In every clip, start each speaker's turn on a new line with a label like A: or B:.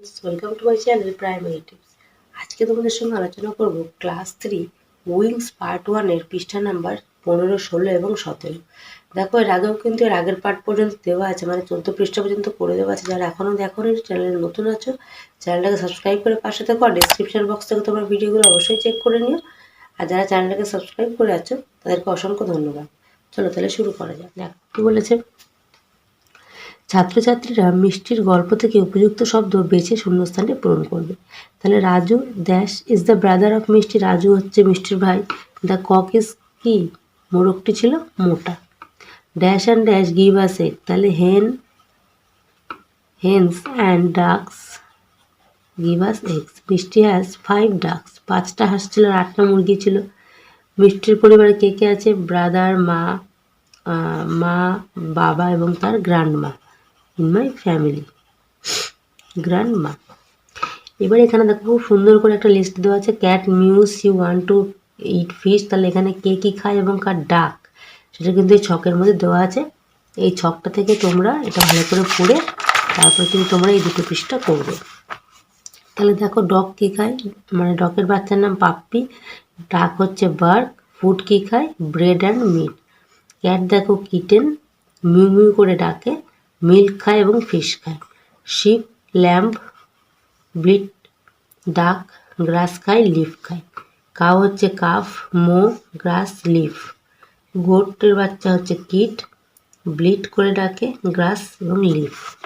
A: Welcome to my channel primary tips আজকে তোমাদের সঙ্গে আলোচনা করব ক্লাস থ্রি উইংস পার্ট ওয়ানের পৃষ্ঠা নাম্বার পনেরো, ষোলো এবং সতেরো। দেখো, এর আগেও কিন্তু এর আগের পার্ট পর্যন্ত দেওয়া আছে মানে চোদ্দ পৃষ্ঠা পর্যন্ত করে দেওয়া আছে। যারা এখনও দেখো নি চ্যানেলে নতুন আছো চ্যানেলটাকে সাবস্ক্রাইব করে পাশে থাকো, আর ডিসক্রিপশন বক্স থেকে তোমার ভিডিওগুলো অবশ্যই চেক করে নিও। আর যারা চ্যানেলটাকে সাবস্ক্রাইব করে আছো, তাদেরকে অসংখ্য ধন্যবাদ। চলো তাহলে শুরু করা যাক। দেখ, কী বলেছে? ছাত্রছাত্রীরা মিষ্টির গল্প থেকে উপযুক্ত শব্দ বেছে শূন্যস্থানে পূরণ করবে। তাহলে Raju dash is the brother of Mishti, Raju হচ্ছে মিষ্টির ভাই। দ্য কক ইজ কি? মোরগটি ছিল মোটা। Dash and dash give us তাহলে hen hens and ducks give us eggs Mishti has five ducks পাঁচটা হাঁস ছিল আর আটটা মুরগি ছিল। মিষ্টির পরিবারে কে কে আছে? ব্রাদার মা মা, বাবা এবং তার গ্র্যান্ড মা ইন মাই ফ্যামিলি গ্র্যান্ড মা এবার এখানে দেখো খুব সুন্দর করে একটা লিস্ট দেওয়া আছে cat mews you one two eat fish তাহলে এখানে কে কী খায় এবং কার ডাক, সেটা কিন্তু এই ছকের মধ্যে দেওয়া আছে। এই ছকটা থেকে তোমরা এটা ভালো করে পড়ে, তারপর কিন্তু তোমরা এই দুটো পৃষ্ঠা করবে। তাহলে দেখো ডগ কী খায়? মানে ডগের বাচ্চার নাম পাপ্পি, ডাক হচ্ছে বার্ক ফুড কী খায়? ব্রেড অ্যান্ড মিট ক্যাট দেখো কিটেন মিউ মিউ করে ডাকে মিল্ক খায় এবং ফিশ খায়। শিপ, ল্যাম্প, ব্লিট, ডাক, গ্রাস খায়, লিফ খায়। কাউ হচ্ছে কাফ, মো, গ্রাস, লিফ। গোটের বাচ্চা হচ্ছে কিট, ব্লিট করে ডাকে, গ্রাস এবং লিফ।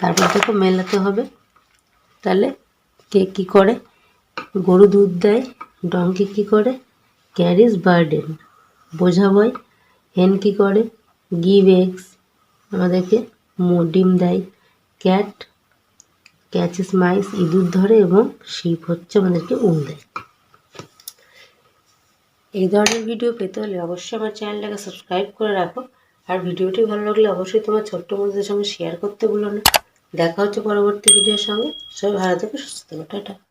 A: তারপর দেখো মেলাতে হবে। তাহলে কে কী করে? গরু দুধ দেয় ডঙ্কি কী করে? ক্যারিজ বার্ডেন বোঝা বয় হেন কী করে? গিভ এগস আমাদেরকে ডিম দেয়। ক্যাট, ক্যাচেস, মাইস, ইঁদুর ধরে এবং শিপ হচ্ছে আমাদেরকে উম দেয়। এই ধরনের ভিডিও পেতে হলে অবশ্যই আমার চ্যানেলটাকে সাবস্ক্রাইব করে রাখো। আর ভিডিওটি ভালো লাগলে অবশ্যই তোমার ছোট্ট বন্ধুদের সঙ্গে শেয়ার করতে ভুলো না। দেখা হচ্ছে পরবর্তী ভিডিওর সঙ্গে। সবাই ভালো থেকে, সুস্থ থাকো, টাটা।